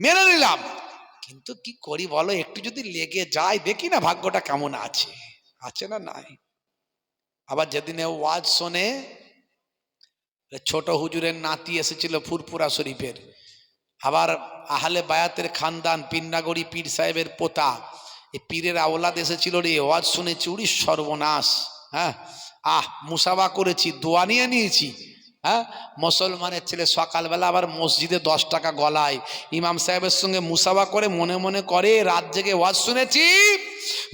মেনে নিলাম। কিন্তু কি করি বলো? একটু যদি লেগে যায়, দেখি না ভাগ্যটা কেমন আছে। আছে না নাই? আবার যেদিনে ওয়াজ শোনে, ছোট হুজুরের নাতি এসেছিল ফুরপুরা শরীফের। আবার আহলে বায়াতের খানদান পিন্নাগড়ি পীর সাহেবের পোতা। এই পীরের আওলাদ এসেছিল রে, ওয়াজ শুনেছি উড়ি সর্বনাশ। হ্যাঁ? আহ মুসাবা করেছি, দোয়া নিয়ে নিয়েছি। হ্যাঁ? মুসলমানের ছেলে সকালবেলা আবার মসজিদে দশ টাকা গলায়। ইমাম সাহেবের সঙ্গে মুসাবা করে মনে মনে করে, রাত জেগে ওয়াজ শুনেছি,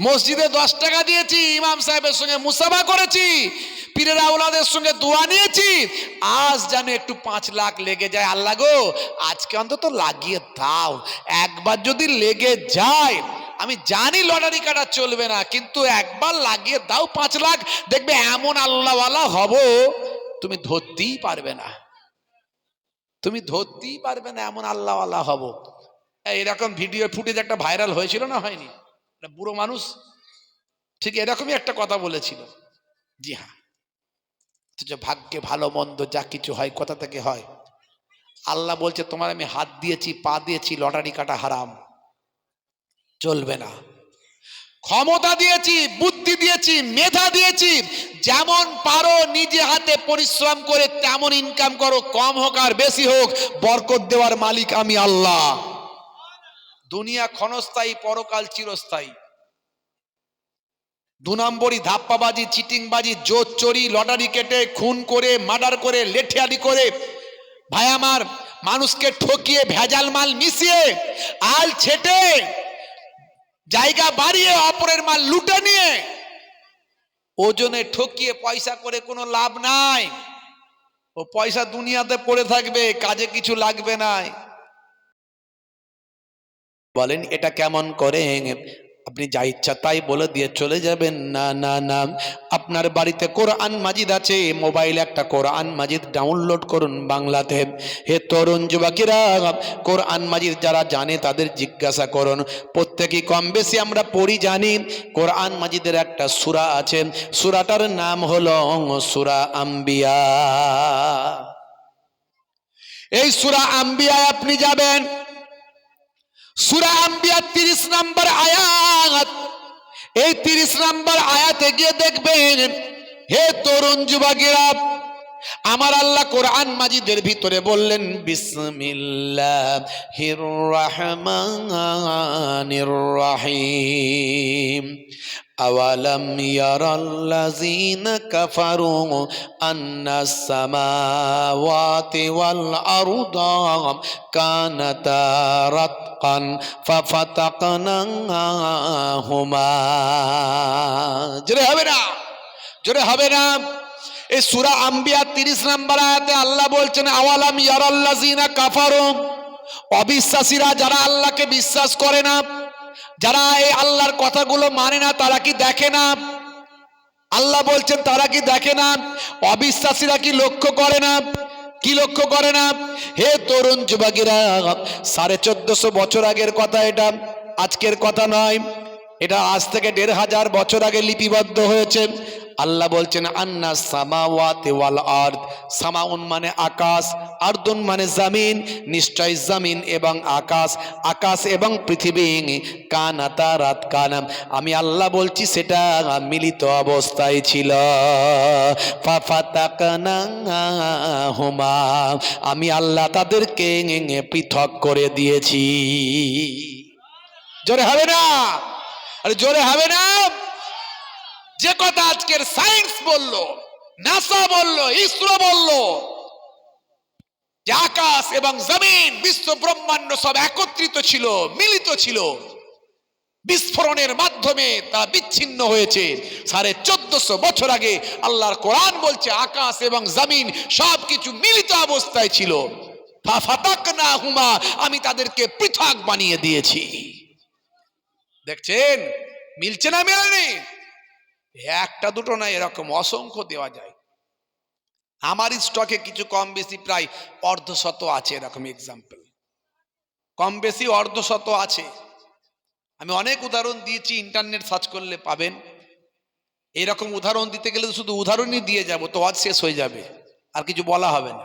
মসজিদে দশ টাকা দিয়েছি, ইমাম সাহেবের সঙ্গে মুসাবা করেছি, পীরের আওলাদের সঙ্গে দোয়া নিয়েছি, আজ যেন একটু পাঁচ লাখ লেগে যায়। আল্লাহ গো, আজকে অন্তত লাগিয়ে দাও। একবার যদি লেগে যায়, আমি জানি লটারি কাটা চলবে না, কিন্তু একবার লাগিয়ে দাও পাঁচ লাখ। দেখবে এমন আল্লাহওয়ালা হব। তুমি ধরতেই পারবে না। তুমি ধরতেই পারবে না এমন আল্লাহওয়ালা হব। এরকম ভিডিও ফুটেজ একটা ভাইরাল হয়েছিল না হয়নি? একটা বুড়ো মানুষ ঠিক এরকমই একটা কথা বলেছিল। জি হ্যাঁ। ভাগ্যে ভালো মন্দ যা কিছু হয়, কোথা থেকে হয়। আল্লাহ বলছে, তোমার আমি হাত দিয়েছি, পা দিয়েছি, লটারি কাটা হারাম। চলবে না। ক্ষমতা দিয়েছি, বুদ্ধি দিয়েছি, মেধা দিয়েছি। যেমন পারো নিজে হাতে পরিশ্রম করে তেমন ইনকাম করো, কম হোক আর বেশি হোক, বরকত দেওয়ার মালিক আমি আল্লাহ। দুনিয়া ক্ষণস্থায়ী, পরকাল চিরস্থায়ী। দু নম্বরই ধাপ্পাবাজি, চিটিংবাজি, জোর চুরি, লটারি কেটে, খুন করে, মার্ডার করে, লেঠিয়ালি করে। ভাই আমার, মানুষকে ঠকিয়ে ভেজাল মাল মিশিয়ে, আল ছেটে। জায়গা বাড়িয়ে অপরের মাল লুটে নিয়ে ওজনে ঠকিয়ে পয়সা করে কোনো লাভ নাই। ও পয়সা দুনিয়াতে পড়ে থাকবে, কাজে কিছু লাগবে না বলেন, এটা কেমন করে আপনি যা ইচ্ছা তাই বলে দিয়ে চলে যাবেন। না না না। আপনার বাড়িতে কোরআন মাজিদ আছে, মোবাইলে একটা কোরআন মাজিদ ডাউনলোড করুন বাংলাতে। হে তরুণ যুবকেরা, কোরআন মাজিদ যারা জানে তাদের জিজ্ঞাসা করুন। প্রত্যেকেই কম বেশি আমরা পড়ি, জানি। কোরআন মাজিদের একটা সূরা আছে। সূরাটার নাম হলো সূরা আম্বিয়া। এই সুরা আম্বিয়ায় আপনি যাবেন। সুরা তিরিশ নম্বর আয়াত। এই তিরিশ নম্বর আয়াতে গিয়ে দেখবেন, হে তরুণ যুবকেরা, আমার আল্লাহ কোরআন মাজিদের ভিতরে বললেন, বিসমিল্লাহির রহমানির রহিম। أولم يرى الذين كفروا أن السماوات والأرض كانتا رتقا ففتقناهما জোরে হবে না জোরে হবে না এই সুরা আম্বিয়া তিরিশ নম্বর আয়াতে আল্লাহ বলছেন আওয়ালাম ইয়ারাল্লাজিনা কাফারু অবিশ্বাসীরা যারা আল্লাহকে বিশ্বাস করে না যারা এই আল্লাহর কথাগুলো মানে না, তারা কি দেখে না? আল্লাহ বলছেন, তারা কি দেখে না? অবিশ্বাসীরা কি লক্ষ্য করে না? কি লক্ষ্য করে না? হে তরুণ যুবকেরা, সাড়ে চোদ্দশো বছর আগের কথা এটা, আজকের কথা নয়। এটা আজ থেকে দেড় হাজার বছর আগে লিপিবদ্ধ হয়েছে। আল্লাহ বলছেন, আন্না সামাওয়াতে আর্দ। সামাউন মানে আকাশ, আর্দুন মানে জামিন, নিশ্চয় জামিন এবং আকাশ আকাশ এবং পৃথিবী কানাতা রাত কানাম। আমি আল্লাহ বলছি, সেটা মিলিত অবস্থায় ছিল। হুমা আমি আল্লাহ তাদেরকে পৃথক করে দিয়েছি। জোরে হবে না? আরে জোরে হবে না? যে কথা আজকের সায়েন্স বলল নাসা বলল ইসরো বলল, যে আকাশ এবং জমিন বিশ্ব ব্রহ্মাণ্ড সব একত্রিত ছিল, মিলিত ছিল, বিস্ফোরণের মাধ্যমে তা বিচ্ছিন্ন হয়েছে। সাড়ে চোদ্দশো বছর আগে আল্লাহর কোরআন বলছে, আকাশ এবং জমিন সব কিছু মিলিত অবস্থায় ছিল। না হুমা আমি তাদেরকে পৃথক বানিয়ে দিয়েছি। দেখছেন? মিলছে না মেলেনি? একটা দুটো না এরকম অসংখ্য দেওয়া যায়। আমার স্টকে কিছু কম বেশি প্রায় অর্ধশত আছে এরকম এক্সাম্পল কম বেশি অর্ধশত আছে। আমি অনেক উদাহরণ দিয়েছি ইন্টারনেট সার্চ করলে পাবেন। এরকম উদাহরণ দিতে গেলে শুধু উদাহরণই দিয়ে যাব, তো আজ শেষ হয়ে যাবে। আর কিছু বলা হবে না।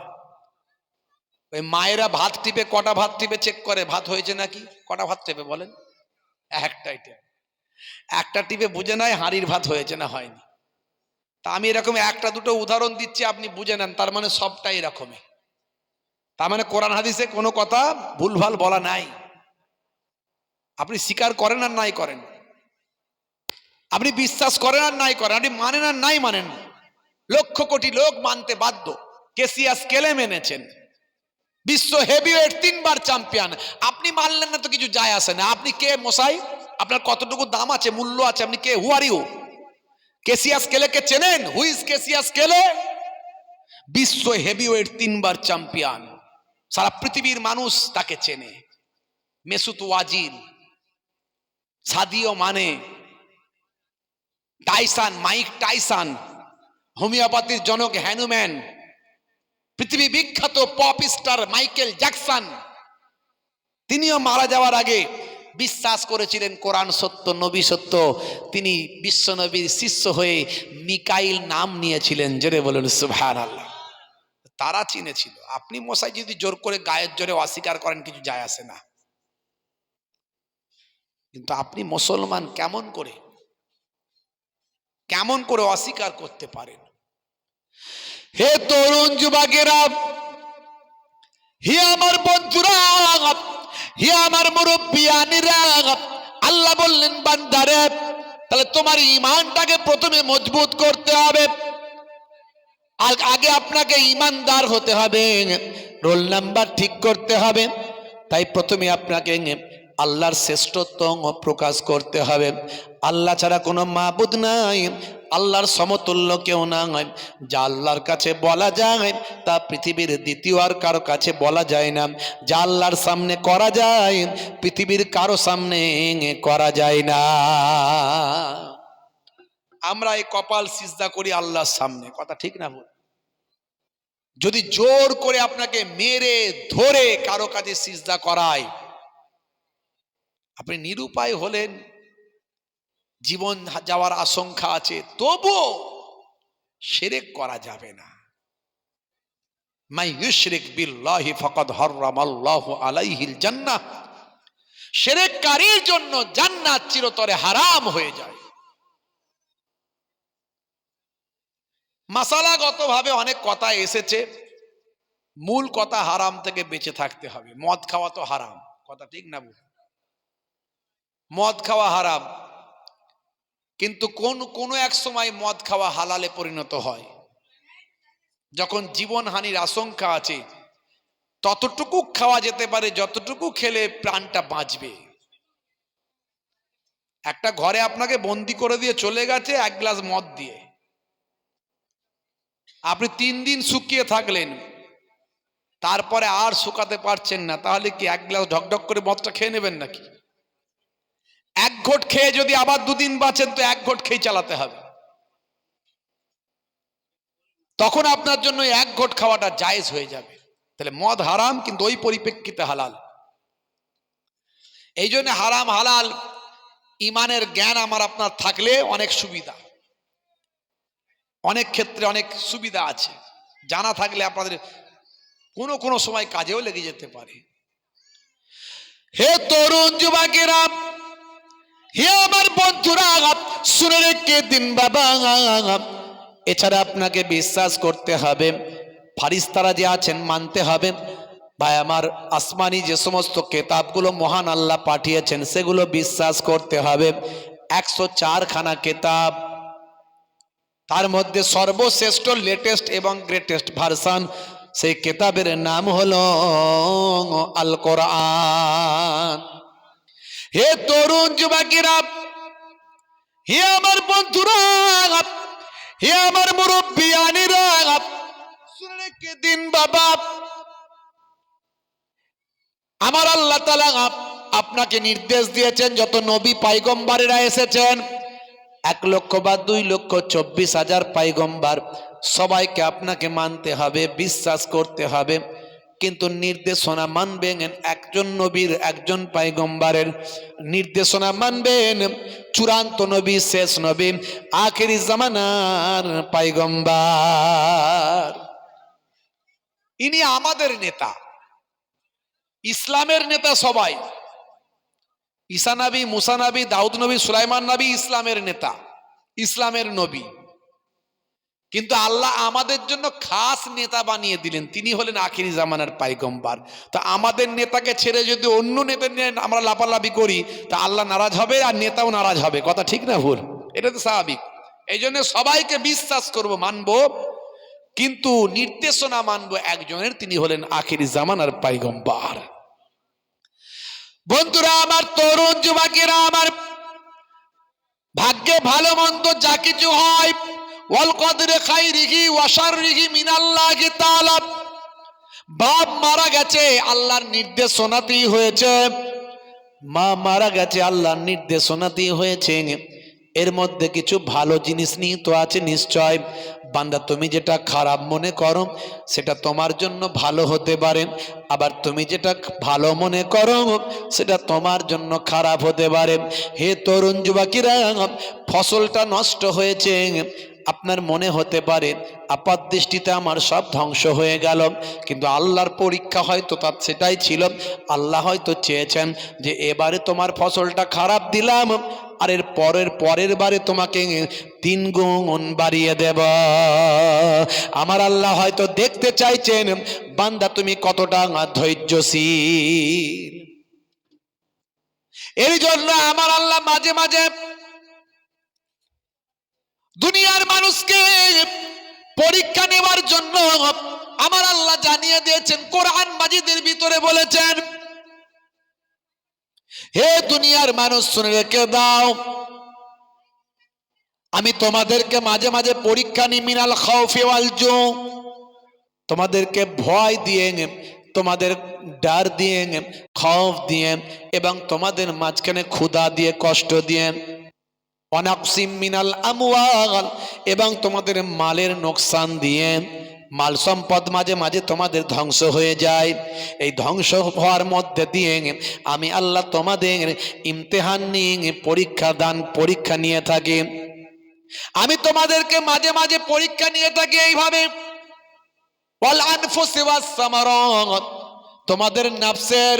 ওই মায়েরা ভাত টিপে, কটা ভাত টিপে চেক করে? ভাত হয়েছে নাকি? কটা ভাত টিপে বলেন? একটাই টিপে একটা টিপে বুঝে নেয়, হাঁড়ির ভাত হয়েছে না হয়নি। তা আমি এরকম একটা দুটো উদাহরণ দিচ্ছি, আপনি বুঝে নেন, তার মানে সবটাই এরকমই। তার মানে কোরআন হাদিসে কোনো কথা ভুলভাল বলা নাই। আপনি স্বীকার করেন আর নাই করেন। আপনি বিশ্বাস করেন আর নাই করেন, আপনি মানেন আর নাই মানেন লক্ষ কোটি লোক মানতে বাধ্য। কেসিয়া কেলে মেনেছেন? বিশ্ব হেভিওয়েট তিনবার চ্যাম্পিয়ন আপনি মানলেন না তো কিছু যায় আসে না। আপনি কে মশাই? আপনার কতটুকু দাম আছে, মূল্য আছে? আপনি কে? হু আর ইউ কেসিয়া স্কেলে কে চেনেন? হুইজ কেসিয়া স্কেলে বিশ্ব হেভিওয়েট তিনবার চ্যাম্পিয়ন সারা পৃথিবীর মানুষ তাকে চেনে। Mesut Wajil, Sadio Mane টাইসান, mic টাইসান, হোমিওপ্যাথির জনক হ্যানুম্যান পৃথিবী বিখ্যাত পপ স্টার মাইকেল জ্যাকসন। তিনিও মারা যাওয়ার আগে বিশ্বাস করেছিলেন, কোরআন সত্য, নবী সত্য। তিনি বিশ্ব নবীর শিষ্য হয়ে মিকাইল নাম নিয়েছিলেন, জেরে বলুন সুভান আল্লাহ তারা চিনেছিল। আপনি মশাই যদি জোর করে গায়ের জোরে অস্বীকার করেন, কিছু যায় আসে না। কিন্তু আপনি মুসলমান কেমন করে কেমন করে অস্বীকার করতে পারেন? হে তরুণ যুবকেরা, হে আমার বন্ধুরা, হে আমার মুরব্বিয়ানিরা আল্লাহ বললেন, বান্দারে, তাহলে তোমার ইমানটাকে প্রথমে মজবুত করতে হবে। আর আগে আপনাকে ইমানদার হতে হবে। রোল নাম্বার ঠিক করতে হবে। তাই প্রথমে আপনাকে আল্লাহর শ্রেষ্ঠত্ব প্রকাশ করতে হবে। আল্লাহ ছাড়া কোনো মাবুদ নাই, আল্লাহর সমতুল্য কেউ নাই। যা আল্লাহর কাছে বলা যায়, তা পৃথিবীর দ্বিতীয় আর কারও কাছে বলা যায় না। যা আল্লাহর সামনে করা যায়, পৃথিবীর কারও সামনে করা যায় না। আমরা এই কপাল সিজদা করি আল্লাহর সামনে। কথা ঠিক না বল যদি জোর করে আপনাকে মেরে ধরে কারও কাছে সিজদা করায় আপনি নিরুপায় হলেন, জীবন যাওয়ার আশঙ্কা আছে, তবুও সেরেক করা যাবে না। মাই ইউশরিক বিল্লাহি ফাকাদ হারামাল্লাহু আলাইহিল জান্নাহ। সেরেককারীর জন্য জান্নাত চিরতরে হারাম হয়ে যায়। মাসালাগতভাবে অনেক কথা এসেছে, মূল কথা হারাম থেকে বেঁচে থাকতে হবে, মদ খাওয়া তো হারাম, কথা ঠিক না বল মদ খাওয়া হারাম। কিন্তু কোন, কোনো এক সময় মদ খাওয়া হালালে পরিণত হয়। যখন জীবনহানির আশঙ্কা আছে, ততটুকু খাওয়া যেতে পারে, যতটুকু খেলে প্রাণটা বাঁচবে। একটা ঘরে আপনাকে বন্দি করে দিয়ে চলে গেছে এক গ্লাস মদ দিয়ে। আপনি তিন দিন শুকিয়ে থাকলেন, তারপরে আর শুকাতে পারছেন না, তাহলে কি এক গ্লাস ঢকঢক করে মদটা খেয়ে নেবেন নাকি? এক ঘট খেয়ে যদি আবার দুদিন বাঁচেন, তো এক ঘট খেয়ে চালাতে হবে। তখন আপনার জন্য এক ঘট খাওয়াটা জায়েজ হয়ে যাবে। তাহলে মদ হারাম, কিন্তু ওই পরিপ্রেক্ষিতে হালাল। এই জন্য হারাম হালাল, ইমানের জ্ঞান আমার আপনার থাকলে অনেক সুবিধা। অনেক ক্ষেত্রে অনেক সুবিধা আছে। জানা থাকলে আপনাদের কোনো কোনো সময় কাজেও লেগে যেতে পারে। হে তরুণ যুবকেরা হে আমার বন্ধুরা, শুনে রেখে দিন বাবা। এছাড়া আপনাকে বিশ্বাস করতে হবে, ফারিস্তারা যে আছেন মানতে হবে। ভাই, আমার আসমানি যে সমস্ত কেতাবগুলো মহান আল্লাহ পাঠিয়েছেন, সেগুলো বিশ্বাস করতে হবে। একশো চারখানা কেতাব, তার মধ্যে সর্বশ্রেষ্ঠ লেটেস্ট এবং গ্রেটেস্ট ভার্সান সেই কেতাবের নাম হলো আল কোরআন হে তরুণ যুবকেরা, হে আমার বন্ধুরা, হে আমার মুরব্বিয়ানিরা শুনে কে দিন বাবা? আমার আল্লাহ তালা আপনাকে নির্দেশ দিয়েছেন, যত নবী পাইগম্বারেরা এসেছেন, এক লক্ষ বা দুই লক্ষ চব্বিশ হাজার পাইগম্বার, সবাইকে আপনাকে মানতে হবে, বিশ্বাস করতে হবে। কিন্তু নির্দেশনা মানবেন একজন নবীর একজন পাইগম্বারের। নির্দেশনা মানবেন চূড়ান্ত নবী, শেষ নবী, আখেরি জামানার পাইগম্বার। ইনি আমাদের নেতা। ইসলামের নেতা সবাই। ঈসা নবী, মুসা নবী, দাউদ নবী, সুলাইমান নবী ইসলামের নেতা। ইসলামের নবী। কিন্তু আল্লাহ আমাদের জন্য খাস নেতা বানিয়ে দিলেন। তিনি হলেন আখিরি জামানার পাইগম্বার। তো আমাদের নেতাকে ছেড়ে যদি অন্য নেতা নিয়ে আমরা লাপালাপি করি, তা আল্লাহ নারাজ হবে আর নেতাও নারাজ হবে। কথা ঠিক না ভুল? এটা তো স্বাভাবিক। এই জন্য সবাইকে বিশ্বাস করব, মানব। কিন্তু নির্দেশনা মানব একজনের, তিনি হলেন আখিরি জামানার পাইগম্বার। বন্ধুরা, আমার তরুণ যুবকেরা, আমার ভাগ্যে ভালো মন্দ যা কিছু হয় ওয়াল কদরে খাইরিহি ওয়াশাররিহি মিনাল্লাহি তাআলা। বাপ মারা গেছে, আল্লাহর নির্দেশনাতেই হয়েছে। মা মারা গেছে, আল্লাহর নির্দেশনাতেই হয়েছে। এর মধ্যে কিছু ভালো জিনিস নিয়ে তো আছে নিশ্চয়। বান্দা, তুমি যেটা খারাপ মনে করো, সেটা তোমার জন্য ভালো হতে পারে। আবার তুমি যেটা ভালো মনে করো, সেটা তোমার জন্য খারাপ হতে পারে। হে তরুণ যুবকেরা, ফসলটা নষ্ট হয়েছে। আপনার মনে হতে পারে আপাত দৃষ্টিতে আমার সব ধ্বংস হয়ে গেল, কিন্তু আল্লাহর পরীক্ষা হয়তো তার সেটাই ছিল। আল্লাহ হয়তো চেয়েছেন যে এবারে তোমার ফসলটা খারাপ দিলাম, আর এর পরের পরের বারে তোমাকে তিন গুণ বাড়িয়ে দেব। আমার আল্লাহ হয়তো দেখতে চাইছেন, বান্দা তুমি কতটা ধৈর্যশীল। এই জন্য আমার আল্লাহ মাঝে মাঝে দুনিয়ার মানুষকে পরীক্ষা নেওয়ার জন্য আমার আল্লাহ জানিয়ে দিয়েছেন, কোরআন মাজিদের ভিতরে বলেছেন, হে দুনিয়ার মানুষ শুনে রেখে দাও, আমি তোমাদেরকে মাঝে মাঝে পরীক্ষা নি মিনাল খাওফিওয়াল জো, তোমাদেরকে ভয় দিয়ে, তোমাদের ডার দিয়ে খৌফ দিয়ে, এবং তোমাদের মাঝখানে ক্ষুধা দিয়ে, কষ্ট দিয়ে অনাকসিম মিনাল এবং তোমাদের মালের নোকসান দিয়ে মাল সম্পদ মাঝে মাঝে তোমাদের ধ্বংস হয়ে যায়। এই ধ্বংস হওয়ার মধ্যে দিয়ে আমি আল্লাহ তোমাদের ইমতেহান নিয়ে পরীক্ষা দান, পরীক্ষা নিয়ে থাকি। আমি তোমাদেরকে মাঝে মাঝে পরীক্ষা নিয়ে থাকি এইভাবে। তোমাদের নাফসের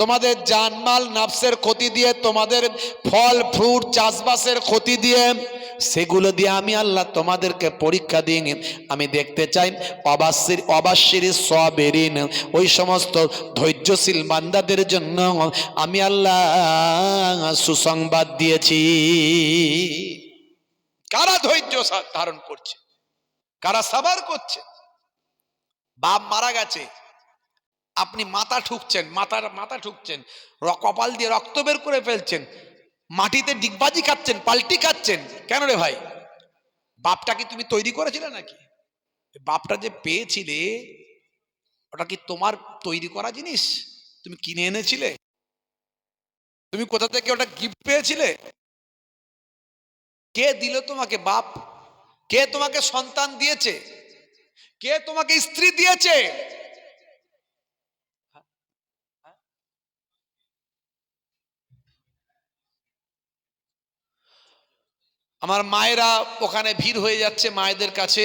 তোমাদের জানমাল নাফসের ক্ষতি দিয়ে, তোমাদের ফল, ফ্রুট, চাষবাসের ক্ষতি দিয়ে, সেগুলো দিয়ে আমি আল্লাহ তোমাদেরকে পরীক্ষা দিয়ে আমি দেখতে চাই, অবাসির অবাসির সবেরিন, ওই সমস্ত ধৈর্যশীল বান্দাদের জন্য আমি আল্লাহ সুসংবাদ দিয়েছি। কারা ধৈর্য ধারণ করছে? কারা সাবার করছে? বাপ মারা গেছে আপনি মাথা ঠুকছেন, মাথার, মাথা ঠুকছেন কপাল দিয়ে রক্ত বের করে ফেলছেন, মাটিতে ডিগবাজি খাচ্ছেন, পাল্টি খাচ্ছেন, কেন রে ভাই? বাপটা কি তুমি তৈরি করেছিলে নাকি? বাপটা যে পেয়েছিলে, ওটা কি তোমার তৈরি করা জিনিস? তুমি কিনে এনেছিলে? তুমি কোথা থেকে ওটা গিফট পেয়েছিলে? কে দিল তোমাকে বাপ? কে তোমাকে সন্তান দিয়েছে? কে তোমাকে স্ত্রী দিয়েছে? আমার মায়েরা ওখানে ভিড় হয়ে যাচ্ছে মায়েদের কাছে।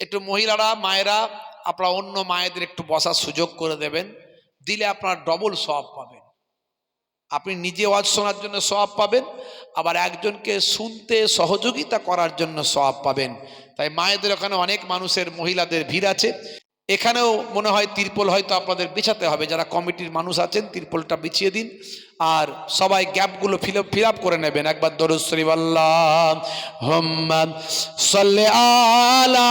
একটু মহিলারা, মায়েরা, আপনারা অন্য মায়েদের একটু বসার সুযোগ করে দেবেন। দিলে আপনার ডবল সব পাবেন। আপনি নিজে ওয়াজ শোনার জন্য সব পাবেন, আবার একজনকে শুনতে সহযোগিতা করার জন্য সব পাবেন। তাই মায়েদের ওখানে অনেক মানুষের, মহিলাদের ভিড় আছে। এখানেও মনে হয় তিরপল হয়তো আপনাদের বিছাতে হবে, যারা কমিটির মানুষ আছেন তিরপলটা বিছিয়ে দিন। আর সবাই গ্যাপগুলো ফিল ফিল আপ করে নেবেন। একবার দরুদ শরীফ সাল্লে সাল্লি আলা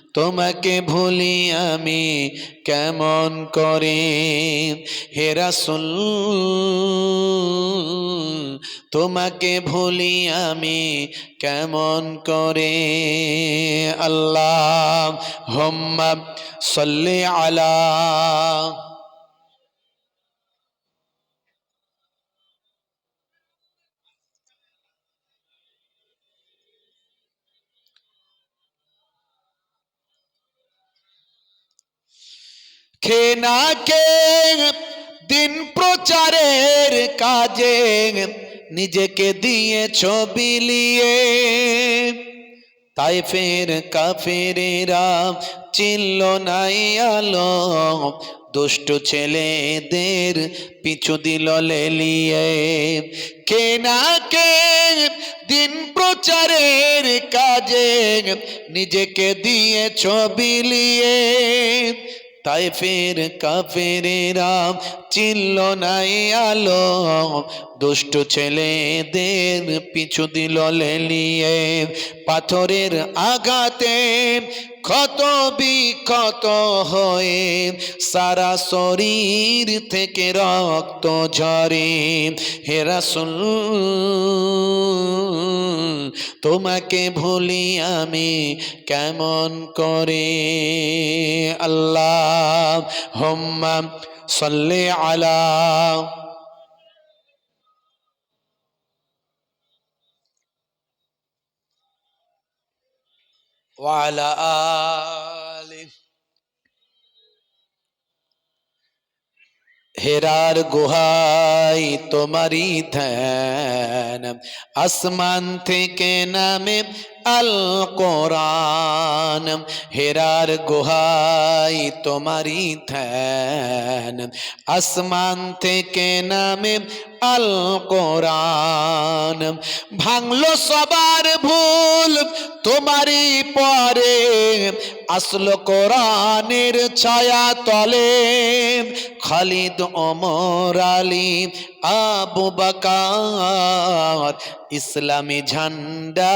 তোমাকে ভুলি আমি কেমন করে? হেরাসুল তোমাকে ভুলি আমি কেমন করে? আল্লাহ হোম্মা সল্লি আলা খে না কে দিন প্রচারের কাজে নিজেকে দিয়ে ছবি লিয়ে। তাই ফের কাফেরেরা চিল্ল নাই আলো, দুষ্ট ছেলেদের পিছু দিল লেলিয়ে। কে দিন প্রচারের কাজে নিজেকে দিয়ে ছবি লিয়ে। তাই ফের কাফেরেরা চিল্ল নাই আলো। দুষ্ট ছেলেদের পিছু দিল লেলিয়ে। পাথরের আঘাতে ক্ষত বিক্ষত হয়ে সারা শরীর থেকে রক্ত ঝরে। হেরাসুল তোমাকে ভুলি আমি কেমন করে আল্লাহ হোম্মা সল্লে আলা وعلى آله হেরার গুহাই তোমারই ধ্যান। আসমান থেকে নামে আল কোরআন হেরার গুহাই তোমারই ধ্যান। আসমান থেকে নামে আল কোরআন ভাঙলো সবার ভুল তোমারই পরে। আসলো কোরআনের ছায়া তলে। খালিদ ওমর আলী, আবু বাকার ইসলামী ঝান্ডা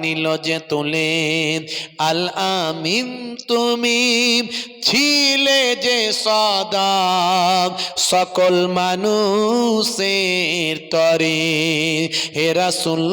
নিল যে তুলে। আল আমিন তুমি ছিলে যে সদা। সকল মানুষের তরে। হে রাসূল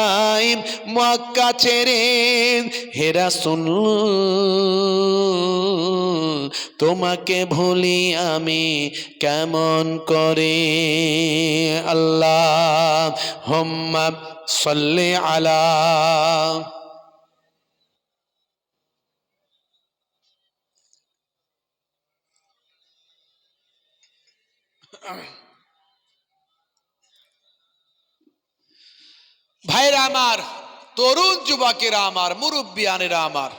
মদিনায় মক্কা ছেড়ে হেরা শুন তোমাকে ভুলি আমি কেমন করে? আল্লাহ হোম্মা সল্লে আলা ভাইরা আমার, তরুণ যুবকেরা আমার, মুরব্বিয়ানেরা আমার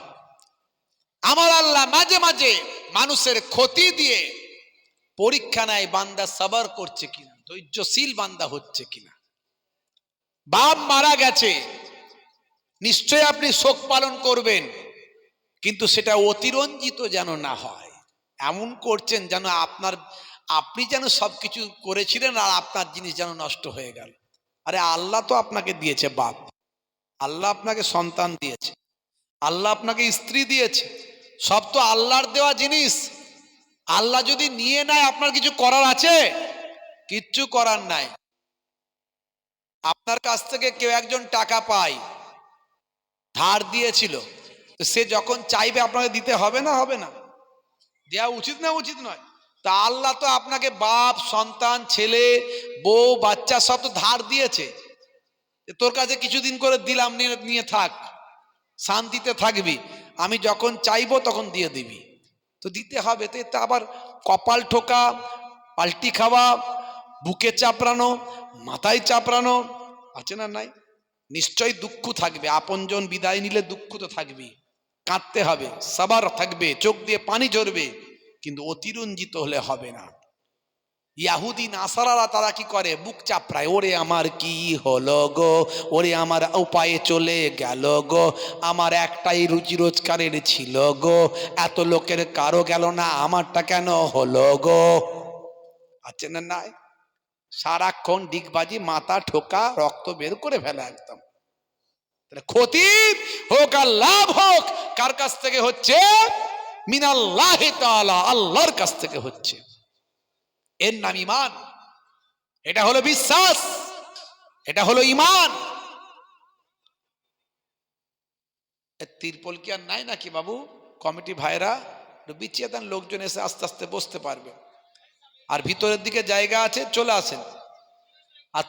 আমার আল্লাহ মাঝে মাঝে মানুষের ক্ষতি দিয়ে পরীক্ষা নেয় বান্দা সাবার করছে কিনা, ধৈর্যশীল বান্দা হচ্ছে কিনা। বাপ মারা গেছে নিশ্চয় আপনি শোক পালন করবেন, কিন্তু সেটা অতিরঞ্জিত যেন না হয়। এমন করছেন যেন আপনার, আপনি যেন সবকিছু করেছিলেন আর আপনার জিনিস যেন নষ্ট হয়ে গেল। আরে আল্লাহ তো আপনাকে দিয়েছে বাপ। আল্লাহ আপনাকে সন্তান দিয়েছে। আল্লাহ আপনাকে স্ত্রী দিয়েছে। সব তো আল্লাহর দেওয়া জিনিস। আল্লাহ যদি নিয়ে নেয়, আপনার কিছু করার আছে? কিচ্ছু করার নাই। আপনার কাছ থেকে কেউ একজন টাকা পায়। ধার দিয়েছিল। তো সে যখন চাইবে, আপনাকে দিতে হবে না হবে না। দেওয়া উচিত না উচিত নয়। তা আল্লাহ তো আপনাকে বাপ, সন্তান, ছেলে, বউ, বাচ্চা সব তো ধার দিয়েছে। তোর কাছে কিছুদিন করে দিলাম, নিয়ে থাক, শান্তিতে থাকবি। আমি যখন চাইব তখন দিয়ে দিবি। তো দিতে হবে, তো এতে আবার কপাল ঠোকা, পাল্টি খাওয়া, বুকে চাপড়ানো, মাথায় চাপড়ানো, আছে না নাই? নিশ্চয় দুঃখ থাকবে, আপনজন বিদায় নিলে দুঃখ তো থাকবেই। কাঁদতে হবে, সাবার থাকবে, চোখ দিয়ে পানি ঝরবে। কিন্তু অতিরঞ্জিত হলে হবে না। ইয়াহুদি, নাসারারা তারা কি করে? বুক চাপড়ায়, ওরে আমার কি হলো গো? ওরে আমার উপায়ে চলে গেল গো? আমার একটাই রুজি রোজগারের ছিল গো। এত লোকের কারও গেল না, আমারটা কেন হলো গো? আছে না নাই সারাক্ষণ ডিগবাজি, মাথা ঠোকা, রক্ত বের করে ফেলা একদম। ক্ষতি হোক আর লাভ হোক, কার কাছ থেকে হচ্ছে? মিনাল্লাহ আল্লাহর কাছ থেকে হচ্ছে। এর নাম ইমান এটা হলো বিশ্বাস। এটা হলো ইমান তিরপল কি আর নাই নাকি বাবু? কমিটি ভাইরা বিছিয়ে দেন, লোকজন এসে আস্তে আস্তে বসতে পারবে। আর ভিতরের দিকে জায়গা আছে, চলে আসেন। আর